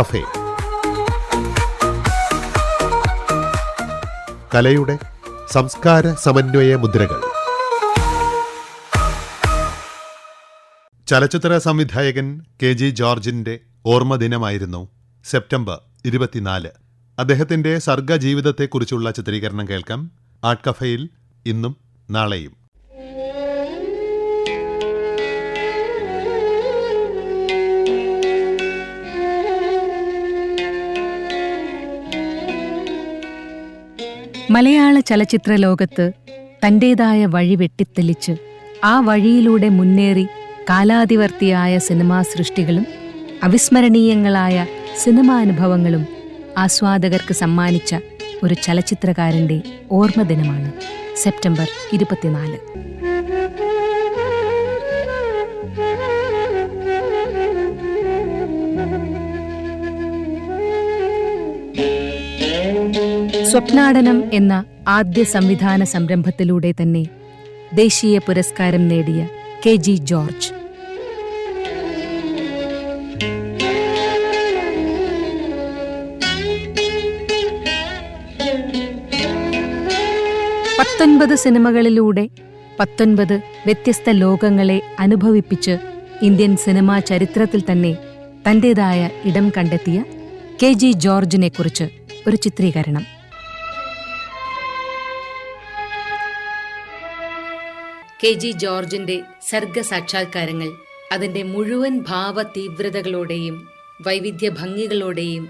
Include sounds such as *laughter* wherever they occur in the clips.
Cafe. കലയുടെ സംസ്കാര സമന്വയ മുദ്രകൾ. ചലച്ചിത്ര സംവിധായകൻ കെ ജി ജോർജിന്റെ ഓർമ്മദിനമായിരുന്നു സെപ്റ്റംബർ ഇരുപത്തിനാല്. അദ്ദേഹത്തിന്റെ സർഗജീവിതത്തെക്കുറിച്ചുള്ള ചിത്രീകരണം കേൾക്കാം. ആർട്ട് കഫയിൽ ഇന്നും നാളെയും. മലയാള ചലച്ചിത്ര ലോകത്ത് തന്റെതായ വഴി വെട്ടിത്തെളിച്ച് ആ വഴിയിലൂടെ മുന്നേറി കാലാതിവർത്തിയായ സിനിമാ സൃഷ്ടികളും അവിസ്മരണീയങ്ങളായ സിനിമാനുഭവങ്ങളും ആസ്വാദകർക്ക് സമ്മാനിച്ച ഒരു ചലച്ചിത്രകാരന്റെ ഓർമ്മദിനമാണ് സെപ്റ്റംബർ ഇരുപത്തിനാല്. സ്വപ്നാടനം എന്ന ആദ്യ സംവിധാന സംരംഭത്തിലൂടെ തന്നെ ദേശീയ പുരസ്കാരം നേടിയ കെ ജി ജോർജ്. പത്തൊൻപത് സിനിമകളിലൂടെ പത്തൊൻപത് വ്യത്യസ്ത ലോകങ്ങളെ അനുഭവിപ്പിച്ച് ഇന്ത്യൻ സിനിമാ ചരിത്രത്തിൽ തന്നെ തന്റേതായ ഇടം കണ്ടെത്തിയ കെ ജി ജോർജിനെക്കുറിച്ച് ഒരു ചിത്രീകരണം. കെ ജി ജോർജിന്റെ സർഗസാക്ഷാത്കാരങ്ങൾ അതിന്റെ മുഴുവൻ ഭാവ തീവ്രതകളോടെയും വൈവിധ്യ ഭംഗികളോടെയും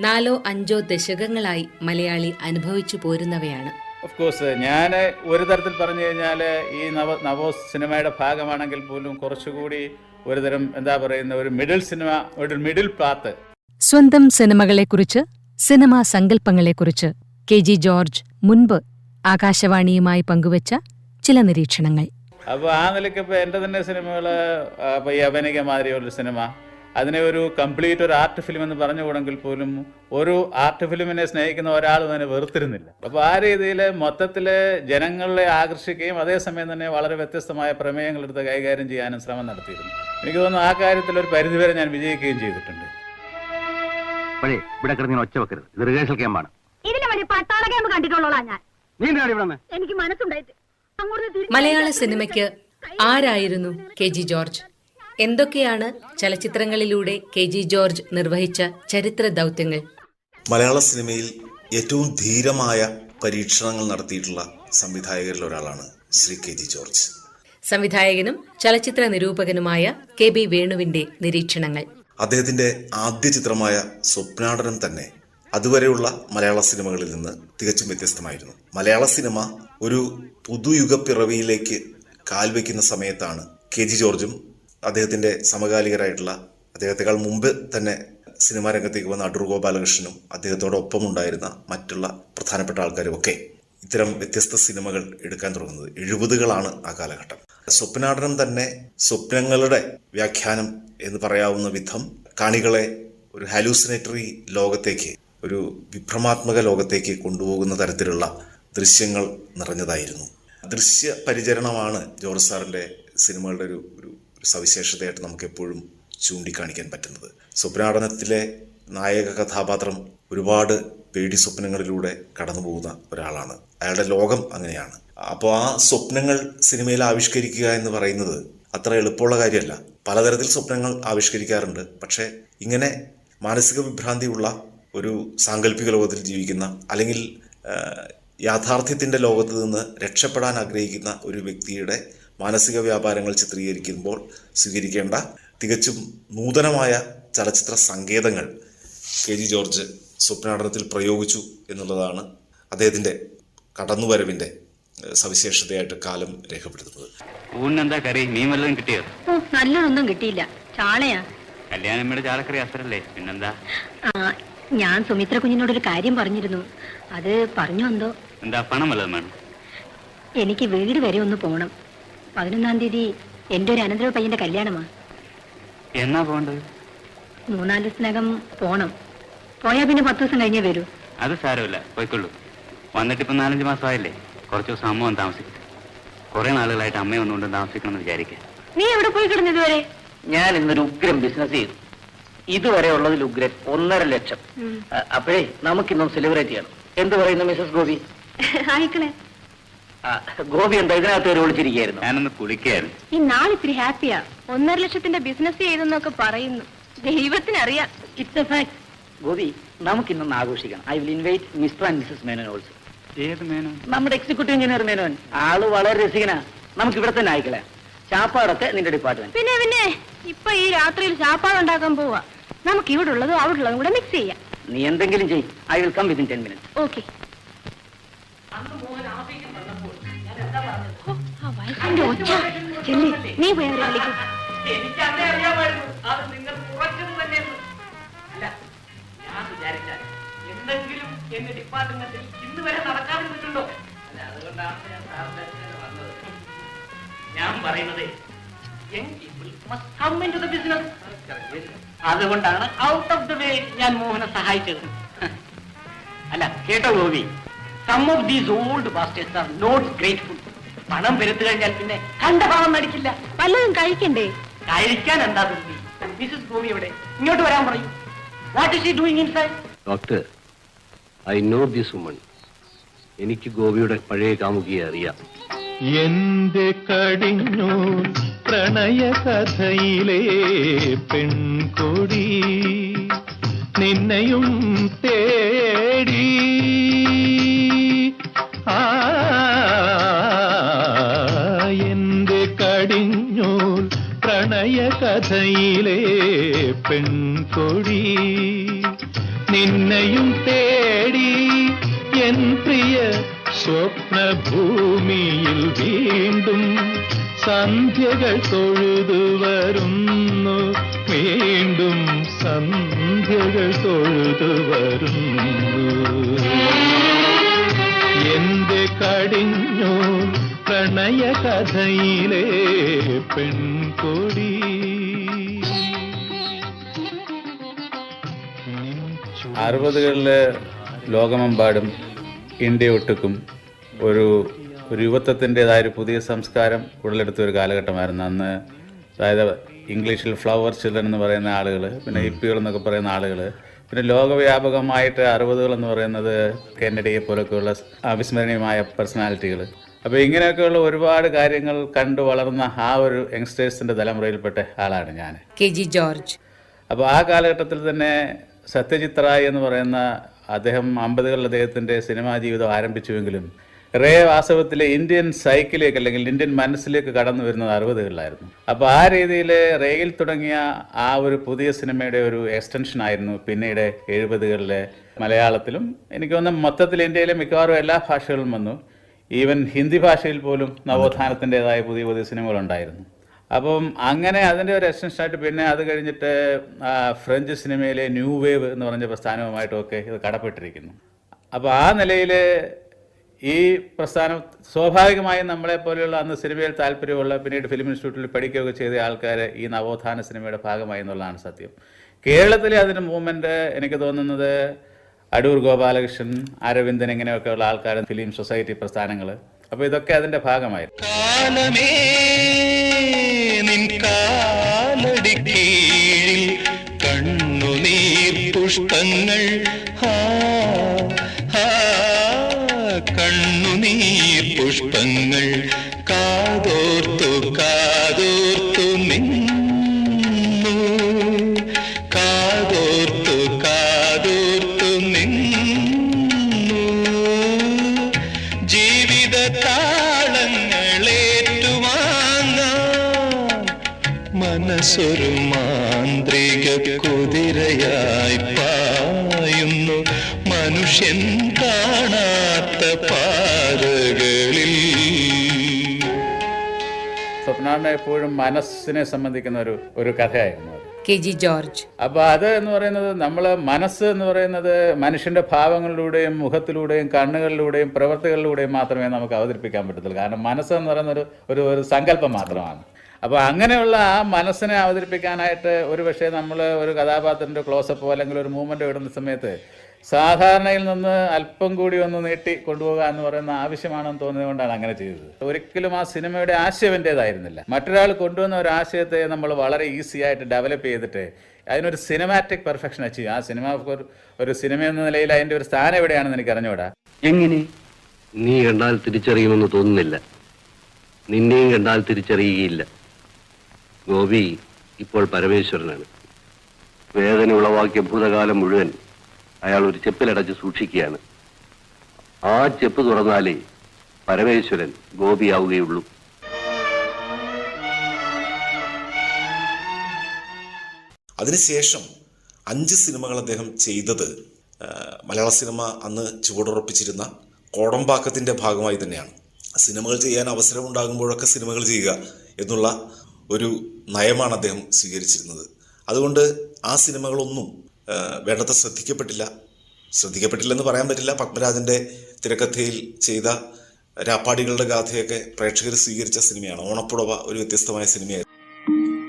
നാലോ അഞ്ചോ ദശകങ്ങളായി മലയാളി അനുഭവിച്ചു പോരുന്നവയാണ്. ഓഫ് കോഴ്സ് ഞാൻ ഒരു തരത്തിൽ പറഞ്ഞു കഴിഞ്ഞാൽ ഈ നവ നവോ സിനിമയുടെ ഭാഗമാണെങ്കിൽ പോലും കുറച്ചുകൂടി ഒരുതരം എന്താ പറയുന്ന ഒരു മിഡിൽ സിനിമ ഒരു മിഡിൽ പാത്ത് സ്വന്തം സിനിമകളെക്കുറിച്ച് സിനിമാ സങ്കല്പങ്ങളെക്കുറിച്ച് കെ ജി ജോർജ് മുൻപ് ആകാശവാണിയുമായി പങ്കുവച്ച ചില നിരീക്ഷണങ്ങൾ. അപ്പോൾ ആ നിലയ്ക്ക് ഇപ്പോൾ എന്റെ തന്നെ സിനിമകൾ അപ്പോൾ ഈ അഭിനയിക്ക മാതിരിയുള്ളൊരു സിനിമ അതിനെ ഒരു കംപ്ലീറ്റ് ഒരു ആർട്ട് ഫിലിം എന്ന് പറഞ്ഞുകൂടെങ്കിൽ പോലും ഒരു ആർട്ട് ഫിലിമിനെ സ്നേഹിക്കുന്ന ഒരാൾ തന്നെ വെറുത്തിരുന്നില്ല. അപ്പോൾ ആ രീതിയിൽ മൊത്തത്തിൽ ജനങ്ങളെ ആകർഷിക്കുകയും അതേസമയം തന്നെ വളരെ വ്യത്യസ്തമായ പ്രമേയങ്ങളെടുത്ത് കൈകാര്യം ചെയ്യാനും ശ്രമം നടത്തിയിരുന്നു. എനിക്ക് തോന്നുന്നു ആ കാര്യത്തിൽ ഒരു പരിധിവരെ ഞാൻ വിജയിക്കുകയും ചെയ്തിട്ടുണ്ട്. ഇവിടെ കിടന്ന് ഒച്ച വെക്കരുത്. ഇത് റിഹേഴ്സൽ ക്യാമ്പാണ് ഇതിലെ വഴി പട്ടാള ക്യാമ്പ് കണ്ടിട്ടുള്ളതാ ഞാൻ. നീ എന്തിനാണ് ഇവിടെ എനിക്ക് മനസ്സുണ്ടായിട്ട്. മലയാള സിനിമയ്ക്ക് ആരായിരുന്നു കെ ജി ജോർജ്? എന്തൊക്കെയാണ് ചലച്ചിത്രങ്ങളിലൂടെ കെ ജി ജോർജ് നിർവഹിച്ച ചരിത്ര ദൗത്യങ്ങൾ? മലയാള സിനിമയിൽ ഏറ്റവും ധീരമായ പരീക്ഷണങ്ങൾ നടത്തിയിട്ടുള്ള സംവിധായകരിൽ ഒരാളാണ് ശ്രീ കെ ജി ജോർജ്. സംവിധായകനും ചലച്ചിത്ര നിരൂപകനുമായ കെ ബി വേണുവിന്റെ നിരീക്ഷണങ്ങൾ. അദ്ദേഹത്തിന്റെ ആദ്യ ചിത്രമായ സ്വപ്നാടനം തന്നെ അതുവരെയുള്ള മലയാള സിനിമകളിൽ നിന്ന് തികച്ചും വ്യത്യസ്തമായിരുന്നു. മലയാള സിനിമ ഒരു പുതുയുഗ പിറവിയിലേക്ക് കാൽവെക്കുന്ന സമയത്താണ് കെ ജി ജോർജും അദ്ദേഹത്തിന്റെ സമകാലികരായിട്ടുള്ള അദ്ദേഹത്തെക്കാൾ മുമ്പ് തന്നെ സിനിമാ രംഗത്തേക്ക് വന്ന അടൂർ ഗോപാലകൃഷ്ണനും അദ്ദേഹത്തോടൊപ്പം ഉണ്ടായിരുന്ന മറ്റുള്ള പ്രധാനപ്പെട്ട ആൾക്കാരും ഒക്കെ ഇത്തരം വ്യത്യസ്ത സിനിമകൾ എടുക്കാൻ തുടങ്ങുന്നത് എഴുപതുകളാണ് ആ കാലഘട്ടം. സ്വപ്നാടനം തന്നെ സ്വപ്നങ്ങളുടെ വ്യാഖ്യാനം എന്ന് പറയാവുന്ന വിധം കാണികളെ ഒരു ഹാലൂസിനേറ്ററി ലോകത്തേക്ക് ഒരു വിഭ്രമാത്മക ലോകത്തേക്ക് കൊണ്ടുപോകുന്ന തരത്തിലുള്ള ദൃശ്യങ്ങൾ നിറഞ്ഞതായിരുന്നു. ദൃശ്യ പരിചരണമാണ് ജോർജ് സാറിന്റെ സിനിമകളുടെ ഒരു ഒരു സവിശേഷതയായിട്ട് നമുക്ക് എപ്പോഴും ചൂണ്ടിക്കാണിക്കാൻ പറ്റുന്നത്. സ്വപ്നാടനത്തിലെ നായക കഥാപാത്രം ഒരുപാട് പേടി സ്വപ്നങ്ങളിലൂടെ കടന്നു പോകുന്ന ഒരാളാണ്. അയാളുടെ ലോകം അങ്ങനെയാണ്. അപ്പോൾ ആ സ്വപ്നങ്ങൾ സിനിമയിൽ ആവിഷ്കരിക്കുക എന്ന് പറയുന്നത് അത്ര എളുപ്പമുള്ള കാര്യമല്ല. പലതരത്തിൽ സ്വപ്നങ്ങൾ ആവിഷ്കരിക്കാറുണ്ട്. പക്ഷേ ഇങ്ങനെ മാനസിക വിഭ്രാന്തിയുള്ള ഒരു സാങ്കല്പിക ലോകത്തിൽ ജീവിക്കുന്ന അല്ലെങ്കിൽ യാഥാർത്ഥ്യത്തിന്റെ ലോകത്ത് നിന്ന് രക്ഷപ്പെടാൻ ആഗ്രഹിക്കുന്ന ഒരു വ്യക്തിയുടെ മാനസിക വ്യാപാരങ്ങൾ ചിത്രീകരിക്കുമ്പോൾ സ്വീകരിക്കേണ്ട തികച്ചും നൂതനമായ ചലച്ചിത്ര സങ്കേതങ്ങൾ കെ ജി ജോർജ് സ്വപ്നാടനത്തിൽ പ്രയോഗിച്ചു എന്നുള്ളതാണ് അദ്ദേഹത്തിന്റെ കടന്നുവരവിന്റെ സവിശേഷതയായിട്ട് കാലം രേഖപ്പെടുത്തുന്നത്. കറി? മീൻ വല്ലതും കിട്ടിയോ? ഓ നല്ലതൊന്നും കിട്ടിയില്ല. ചാളയാ. കല്യാണമ്മയുടെ ചാളക്കറി അസരല്ലേ പിന്നെന്താ? ആ ഞാൻ സുമിത്ര കുഞ്ഞിനോട് ഒരു കാര്യം പറഞ്ഞിരുന്നു. അത് പറഞ്ഞു എന്തോ? എന്താ പണം വല്ലതും വേണം എനിക്ക് വീട് വരെ ഒന്ന് പോണം. പതിനൊന്നാം തീയതി എന്റെ ഒരു അനന്തര പയ്യന്റെ കല്യാണമാ. എന്നാ പോണ്ടത് മൂന്നാൽ ദിവസത്തിനകം പോണം. പോയാ പിന്നെ പത്ത് ദിവസം കഴിഞ്ഞേ വരൂ. അത് സാരമില്ല പോയിക്കൊള്ളൂ. വന്നിട്ട് ഇപ്പൊ നാലഞ്ച് മാസമായില്ലേ? കുറച്ച് ദിവസം അമ്മ വന്ന് താമസിക്കട്ടെ. കുറെ നാളുകളായിട്ട് അമ്മയെ ഒന്നുകൊണ്ട് താമസിക്കണം എന്ന് വിചാരിക്കാം നീ എവിടെ പോയി കിടന്നു ഇതുവരെ? ഞാൻ ഇന്നൊരു ഉഗ്രം ബിസിനസ് ചെയ്തു. ഇതുവരെ ഉള്ളതിൽ ഉഗ്രൻ ഒന്നര ലക്ഷം. അപ്പോഴേ നമുക്കിന്നും സെലിബ്രേറ്റ് ചെയ്യണം. എന്ത് പറയുന്നു മിസസ് ഗോപി? *laughs* ആയിക്കളെ. ആ, ഗോപി എന്താ ഇതിനകത്ത് ഒരു വിളിച്ചിരിക്കുന്നു ഞാനൊന്ന് കുളിക്കായിരുന്നു. ഈ നാളിത്തിരി ഹാപ്പിയാ. ഒന്നര ലക്ഷത്തിന്റെ ബിസിനസ് ചെയ്തെന്നൊക്കെ പറയുന്നു. ദൈവത്തിനറിയാം. ഇറ്റ്സ് എ ഫാക്ട് ഗോപി നമുക്കിന്നൊന്ന് ആഘോഷിക്കണം. I will invite mister and missus Menon also ഏത് മേനോൻ? നമ്മുടെ എക്സിക്യൂട്ടീവ് എഞ്ചിനീയർ മേനോൻ. ആൾ വളരെ രസികനാ. നമുക്ക് ഇവിടെ തന്നെ ആയിക്കളെ. ചാപ്പാടൊക്കെ നിന്റെ ഡിപ്പാർട്ട്മെന്റ് പിന്നെ പിന്നെ. ഇപ്പൊ ഈ രാത്രിയിൽ ചാപ്പാട് ഉണ്ടാക്കാൻ പോവാ. നമുക്ക് ഇവിടെ ഉള്ളതും അവിടെ ഉള്ളതും കൂടെ മിക്സ് ചെയ്യാം. നീ എന്തെങ്കിലും ചെയ് I will come within ten minutes okay ഒച്ച. ചെല്ലി നീ പോയി അവരെ വിളിക്കും. എനിക്ക് അന്നേ അറിയാമായിരുന്നു. അത് നിങ്ങൾ കുറച്ചത് തന്നെ അല്ല ഞാൻ വിചാരിച്ചാൽ എന്തെങ്കിലും എന്റെ ഡിപ്പാർട്ട്മെന്റിൽ ഇന്ന് വരെ നടക്കാതിരുന്നിട്ടുണ്ടോ? അല്ല അതുകൊണ്ടാണ് ഞാൻ സാറിന്റെ വന്നത്. ഞാൻ പറയുന്നത് young people must come into the business. അതുകൊണ്ടാണ് ഔട്ട് ഓഫ് ദ വേ ഞാൻ മോഹനെ സഹായിച്ചത്. അല്ല കേട്ടോ Gopi. Some of these old bastards are not grateful പണം പെരുത്തു കഴിഞ്ഞാൽ പിന്നെ കണ്ട ഭാവം നടിക്കില്ല. വല്ലതും കഴിക്കണ്ടേ? കഴിക്കാൻ എന്താ ധൃതി മിസ്സസ് ഗോപി ഇവിടെ. ഇങ്ങോട്ട് വരാൻ പറയൂ. What is he doing inside doctor I know this woman എനിക്ക് ഗോപിയുടെ പഴയ കാമുകിയെ അറിയാം. എന്റെ കടിഞ്ഞു പ്രണയ കഥയിലെ പെൺകൊടി നിന്നെയും തേടി. ആ എന്റെ കടിഞ്ഞു പ്രണയ കഥയിലെ പെൺകൊടി നിന്നെയും തേടി. എൻ പ്രിയ സ്വപ്നഭൂമിയിൽ വീണ്ടും സന്ധ്യകൾ തൊഴുതു വരുന്നു. വീണ്ടും സന്ധ്യകൾ തൊഴുതു വരുന്നു. എന്റെ കടിഞ്ഞു പ്രണയ കഥയിലെ പെൺകൊടി? അറുപതുകളിലെ ലോകമെമ്പാടും ഇന്ത്യ ഒട്ടുക്കും ഒരു ഒരു യുവത്വത്തിന്റെതായ ഒരു പുതിയ സംസ്കാരം ഉടലെടുത്ത ഒരു കാലഘട്ടമായിരുന്നു. അന്ന് അതായത് ഇംഗ്ലീഷിൽ ഫ്ലവർ ചിൽഡ്രൻ എന്ന് പറയുന്ന ആളുകൾ പിന്നെ ഹിപ്പികൾ എന്നൊക്കെ പറയുന്ന ആളുകൾ പിന്നെ ലോകവ്യാപകമായിട്ട് അറുപതുകൾ എന്ന് പറയുന്നത് കെന്നഡിയെ പോലൊക്കെയുള്ള അവിസ്മരണീയമായ പേഴ്സണാലിറ്റികൾ അപ്പോൾ ഇങ്ങനെയൊക്കെയുള്ള ഒരുപാട് കാര്യങ്ങൾ കണ്ടു വളർന്ന ആ ഒരു യങ്സ്റ്റേഴ്സിന്റെ തലമുറയിൽപ്പെട്ട ആളാണ് ഞാൻ. K G George. അപ്പോൾ ആ കാലഘട്ടത്തിൽ തന്നെ സത്യജിത് റായ് എന്ന് പറയുന്ന അദ്ദേഹം അമ്പതുകളിൽ അദ്ദേഹത്തിന്റെ സിനിമാ ജീവിതം ആരംഭിച്ചുവെങ്കിലും റേ വാസ്തവത്തിലെ ഇന്ത്യൻ സൈക്കിലേക്ക് അല്ലെങ്കിൽ ഇന്ത്യൻ മനസ്സിലേക്ക് കടന്നു വരുന്നത് അറുപതുകളിലായിരുന്നു. അപ്പോൾ ആ രീതിയിൽ റേയിൽ തുടങ്ങിയ ആ ഒരു പുതിയ സിനിമയുടെ ഒരു എക്സ്റ്റൻഷൻ ആയിരുന്നു പിന്നീട് എഴുപതുകളിലെ മലയാളത്തിലും. എനിക്ക് തോന്നുന്നു മൊത്തത്തിൽ ഇന്ത്യയിലെ മിക്കവാറും എല്ലാ ഭാഷകളും വന്നു. ഈവൻ ഹിന്ദി ഭാഷയിൽ പോലും നവോത്ഥാനത്തിന്റെതായ പുതിയ പുതിയ സിനിമകളുണ്ടായിരുന്നു. അപ്പം അങ്ങനെ അതിന്റെ ഒരു എക്സ്റ്റൻഷൻ ആയിട്ട് പിന്നെ അത് കഴിഞ്ഞിട്ട് ഫ്രഞ്ച് സിനിമയിലെ ന്യൂ വേവ് എന്ന് പറഞ്ഞ പ്രസ്ഥാനവുമായിട്ടൊക്കെ ഇത് കടപ്പെട്ടിരിക്കുന്നു. അപ്പോൾ ആ നിലയിൽ ഈ പ്രസ്ഥാനം സ്വാഭാവികമായും നമ്മളെ പോലെയുള്ള അന്ന് സിനിമയിൽ താല്പര്യമുള്ള പിന്നീട് ഫിലിം ഇൻസ്റ്റിറ്റ്യൂട്ടിൽ പഠിക്കുകയൊക്കെ ചെയ്ത ആൾക്കാർ ഈ നവോത്ഥാന സിനിമയുടെ ഭാഗമായി എന്നുള്ളതാണ് സത്യം. കേരളത്തിലെ അതിന് മൂവ്മെന്റ് എനിക്ക് തോന്നുന്നത് അടൂർ ഗോപാലകൃഷ്ണൻ അരവിന്ദൻ ഇങ്ങനെയൊക്കെയുള്ള ആൾക്കാർ ഫിലിം സൊസൈറ്റി പ്രസ്ഥാനങ്ങൾ. അപ്പോൾ ഇതൊക്കെ അതിന്റെ ഭാഗമായിരുന്നു. പുഷ്പങ്ങൾ പുഷ്പങ്ങൾ കാതോർത്തു കാതോർത്തു നിന്നു. കാതോർത്തു കാതോർത്തു നിന്നു. ജീവിത താളങ്ങളേറ്റുവാങ്ങാൻ മനസ്സൊരു മാന്ത്രിക കുതിരയായി പായുന്നു. മനുഷ്യൻ കാണാത്ത പാതകളിൽ സ്വപ്നാറിന് എപ്പോഴും മനസ്സിനെ സംബന്ധിക്കുന്ന ഒരു ഒരു കഥയായിരുന്നു കെ ജി ജോർജ്. അപ്പോൾ അത് എന്ന് പറയുന്നത് നമ്മൾ മനസ്സ് എന്ന് പറയുന്നത് മനുഷ്യന്റെ ഭാവങ്ങളിലൂടെയും മുഖത്തിലൂടെയും കണ്ണുകളിലൂടെയും പ്രവൃത്തികളിലൂടെയും മാത്രമേ നമുക്ക് അവതരിപ്പിക്കാൻ പറ്റത്തുള്ളൂ. കാരണം മനസ്സ് എന്ന് പറയുന്ന ഒരു ഒരു ഒരു സങ്കല്പം മാത്രമാണ്. അപ്പോൾ അങ്ങനെയുള്ള ആ മനസ്സിനെ അവതരിപ്പിക്കാനായിട്ട് ഒരു പക്ഷേ നമ്മൾ ഒരു കഥാപാത്രത്തിന്റെ ക്ലോസപ്പോ അല്ലെങ്കിൽ ഒരു മൂവ്മെന്റ് ഇടുന്ന സമയത്ത് സാധാരണയിൽ നിന്ന് അല്പം കൂടി ഒന്ന് നീട്ടി കൊണ്ടുപോകുക എന്ന് പറയുന്ന ആവശ്യമാണെന്ന് തോന്നിയത് കൊണ്ടാണ് അങ്ങനെ ചെയ്തത്. ഒരിക്കലും ആ സിനിമയുടെ ആശയം എന്റെതായിരുന്നില്ല മറ്റൊരാൾ കൊണ്ടുവന്ന ഒരു ആശയത്തെ നമ്മൾ വളരെ ഈസി ആയിട്ട് ഡെവലപ്പ് ചെയ്തിട്ട് അതിനൊരു സിനിമാറ്റിക് പെർഫെക്ഷൻ അച്ചീവ് ആ സിനിമ ഒരു സിനിമ എന്ന നിലയിൽ അതിന്റെ ഒരു സ്ഥാനം എവിടെയാണെന്ന് എനിക്ക് അറിഞ്ഞുകൂടാ. എങ്ങനെ? നീ കണ്ടാൽ തിരിച്ചറിയുമെന്ന് തോന്നുന്നില്ല. നിന്നെയും കണ്ടാൽ തിരിച്ചറിയുകയില്ല. ഗോപി ഇപ്പോൾ പരമേശ്വരനാണ്. വേദന ഉളവാക്കിയ ഭൂതകാലം മുഴുവൻ അയാൾ ഒരു ചെപ്പിലടച്ച് സൂക്ഷിക്കുകയാണ്. ആ ചെപ്പ് തുറന്നാലേ പരമേശ്വരൻ ഗോപിയാവുകയുള്ളൂ. അതിനുശേഷം അഞ്ച് സിനിമകൾ അദ്ദേഹം ചെയ്തത് മലയാള സിനിമ അന്ന് ചുവടുറപ്പിച്ചിരുന്ന കോടമ്പാക്കത്തിന്റെ ഭാഗമായി തന്നെയാണ്. സിനിമകൾ ചെയ്യാൻ അവസരം ഉണ്ടാകുമ്പോഴൊക്കെ സിനിമകൾ ചെയ്യുക എന്നുള്ള ഒരു നയമാണ് അദ്ദേഹം സ്വീകരിച്ചിരുന്നത്. അതുകൊണ്ട് ആ സിനിമകളൊന്നും വേണ്ടത്ര ശ്രദ്ധിക്കപ്പെട്ടില്ല. ശ്രദ്ധിക്കപ്പെട്ടില്ലെന്ന് പറയാൻ പറ്റില്ല. പത്മരാജന്റെ തിരക്കഥയിൽ ചെയ്ത രാപ്പാടികളുടെ ഗാഥയൊക്കെ പ്രേക്ഷകർ സ്വീകരിച്ച സിനിമയാണ്. ഓണപ്പുടവ ഒരു വ്യത്യസ്തമായ സിനിമയായിരുന്നു.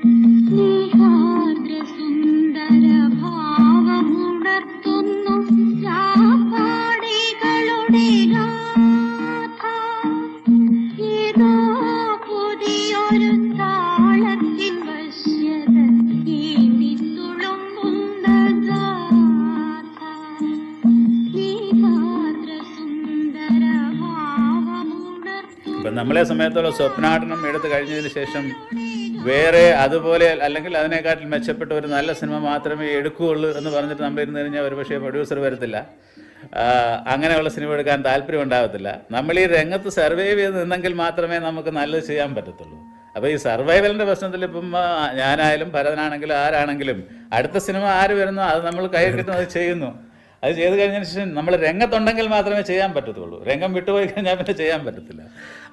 നമ്മളെ സമയത്തുള്ള സ്വപ്നാടനം എടുത്തു കഴിഞ്ഞതിന് ശേഷം വേറെ അതുപോലെ അല്ലെങ്കിൽ അതിനെക്കാട്ടിൽ മെച്ചപ്പെട്ട ഒരു നല്ല സിനിമ മാത്രമേ എടുക്കുകയുള്ളൂ എന്ന് പറഞ്ഞിട്ട് നമ്മൾ ഇരുന്ന് കഴിഞ്ഞാൽ ഒരു പക്ഷേ പ്രൊഡ്യൂസർ വരത്തില്ല അങ്ങനെയുള്ള സിനിമ എടുക്കാൻ താല്പര്യം ഉണ്ടാകത്തില്ല നമ്മൾ ഈ രംഗത്ത് സർവൈവ് ചെയ്ത് നിന്നെങ്കിൽ മാത്രമേ നമുക്ക് നല്ലത് ചെയ്യാൻ പറ്റത്തുള്ളൂ. അപ്പോൾ ഈ സർവൈവലിന്റെ പ്രശ്നത്തിൽ ഇപ്പം ഞാനായാലും ഭരതനാണെങ്കിലും ആരാണെങ്കിലും അടുത്ത സിനിമ ആര് വരുന്നോ അത് നമ്മൾ കൈ കിട്ടുന്നത് ചെയ്യുന്നു. അത് ചെയ്ത് കഴിഞ്ഞതിന് ശേഷം നമ്മൾ രംഗത്തുണ്ടെങ്കിൽ മാത്രമേ ചെയ്യാൻ പറ്റത്തുള്ളൂ. രംഗം വിട്ടുപോയി കഴിഞ്ഞാൽ പിന്നെ ചെയ്യാൻ പറ്റത്തില്ല.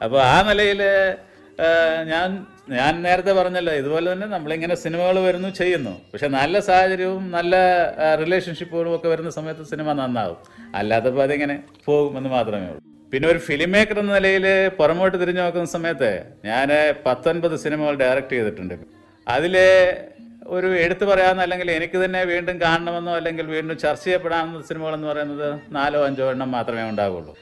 അപ്പോൾ ആ നിലയിൽ ഞാൻ ഞാൻ നേരത്തെ പറഞ്ഞല്ലോ ഇതുപോലെ തന്നെ നമ്മളിങ്ങനെ സിനിമകൾ വരുന്നു ചെയ്യുന്നു. പക്ഷെ നല്ല സാഹചര്യവും നല്ല റിലേഷൻഷിപ്പുകളും ഒക്കെ വരുന്ന സമയത്ത് സിനിമ നന്നാവും. അല്ലാത്തപ്പോൾ അതിങ്ങനെ പോകും എന്ന് മാത്രമേ ഉള്ളൂ. പിന്നെ ഒരു ഫിലിം മേക്കർ എന്ന നിലയിൽ പുറമോട്ട് തിരിഞ്ഞു നോക്കുന്ന സമയത്ത് ഞാൻ പത്തൊൻപത് സിനിമകൾ ഡയറക്റ്റ് ചെയ്തിട്ടുണ്ട്. അതിൽ ഒരു എടുത്തു പറയാവുന്ന അല്ലെങ്കിൽ എനിക്ക് തന്നെ വീണ്ടും കാണണമെന്നോ അല്ലെങ്കിൽ വീണ്ടും ചർച്ച ചെയ്യപ്പെടാവുന്ന സിനിമകളെന്ന് പറയുന്നത് നാലോ അഞ്ചോ എണ്ണം മാത്രമേ ഉണ്ടാവുള്ളൂ.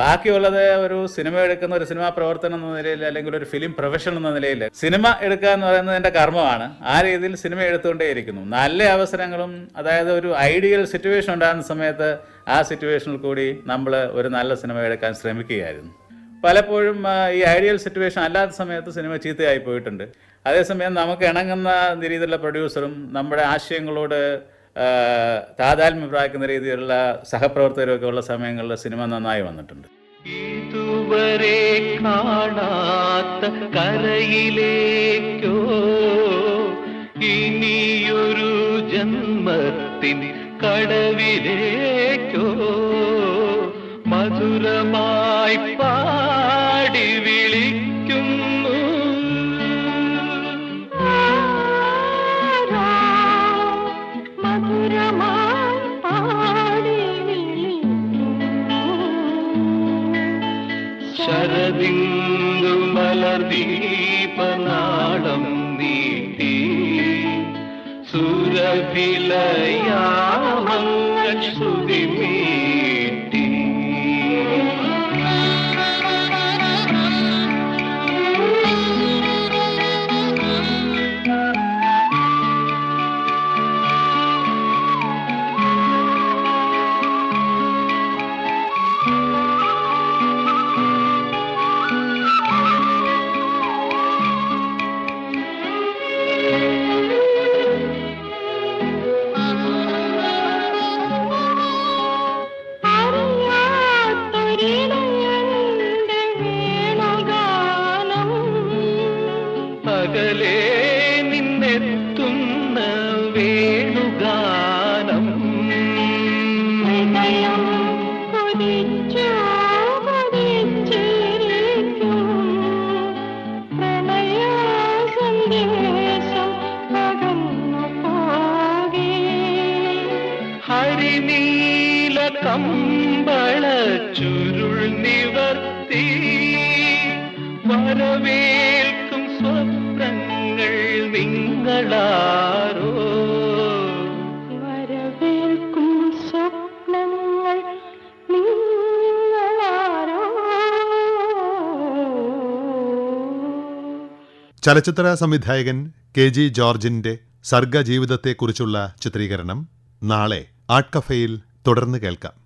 ബാക്കിയുള്ളത് ഒരു സിനിമ എടുക്കുന്ന ഒരു സിനിമാ പ്രവർത്തനം എന്ന നിലയിൽ അല്ലെങ്കിൽ ഒരു ഫിലിം പ്രൊഫഷണൽ എന്ന നിലയിൽ സിനിമ എടുക്കുക എന്ന് പറയുന്നത് എന്റെ കർമ്മമാണ്. ആ രീതിയിൽ സിനിമ എടുത്തുകൊണ്ടേയിരിക്കുന്നു. നല്ല അവസരങ്ങളും അതായത് ഒരു ഐഡിയൽ സിറ്റുവേഷൻ ഉണ്ടാകുന്ന സമയത്ത് ആ സിറ്റുവേഷനിൽ കൂടി നമ്മൾ ഒരു നല്ല സിനിമ എടുക്കാൻ ശ്രമിക്കുകയായിരുന്നു. പലപ്പോഴും ഈ ഐഡിയൽ സിറ്റുവേഷൻ അല്ലാത്ത സമയത്ത് സിനിമ ചീത്തയായി പോയിട്ടുണ്ട്. അതേസമയം നമുക്ക് ഇണങ്ങുന്ന രീതിയിലുള്ള പ്രൊഡ്യൂസറും നമ്മുടെ ആശയങ്ങളോട് താതാത്മ്യം പ്രാപിക്കുന്ന രീതിയിലുള്ള സഹപ്രവർത്തകരും ഒക്കെ ഉള്ള സമയങ്ങളിൽ സിനിമ നന്നായി വന്നിട്ടുണ്ട്. ഇതുവരെ കാണാത്ത കരയിലേക്കോ ഇനിയൊരു ജന്മത്തിൻ കടവിലേക്കോ മധുരമായി പാടി सुरभिलया भया കമ്പള ചുരുൾ നിവർത്തി. വരവേൽക്കും സ്വപ്നങ്ങൾ നിങ്ങളാരോ. വരവേൽക്കും സ്വപ്നങ്ങൾ ചലച്ചിത്ര സംവിധായകൻ കെ ജി ജോർജിന്റെ സർഗ ജീവിതത്തെക്കുറിച്ചുള്ള ചിത്രീകരണം നാളെ ആർട്ട് കഫേയിൽ തുടർന്ന് കേൾക്കാം.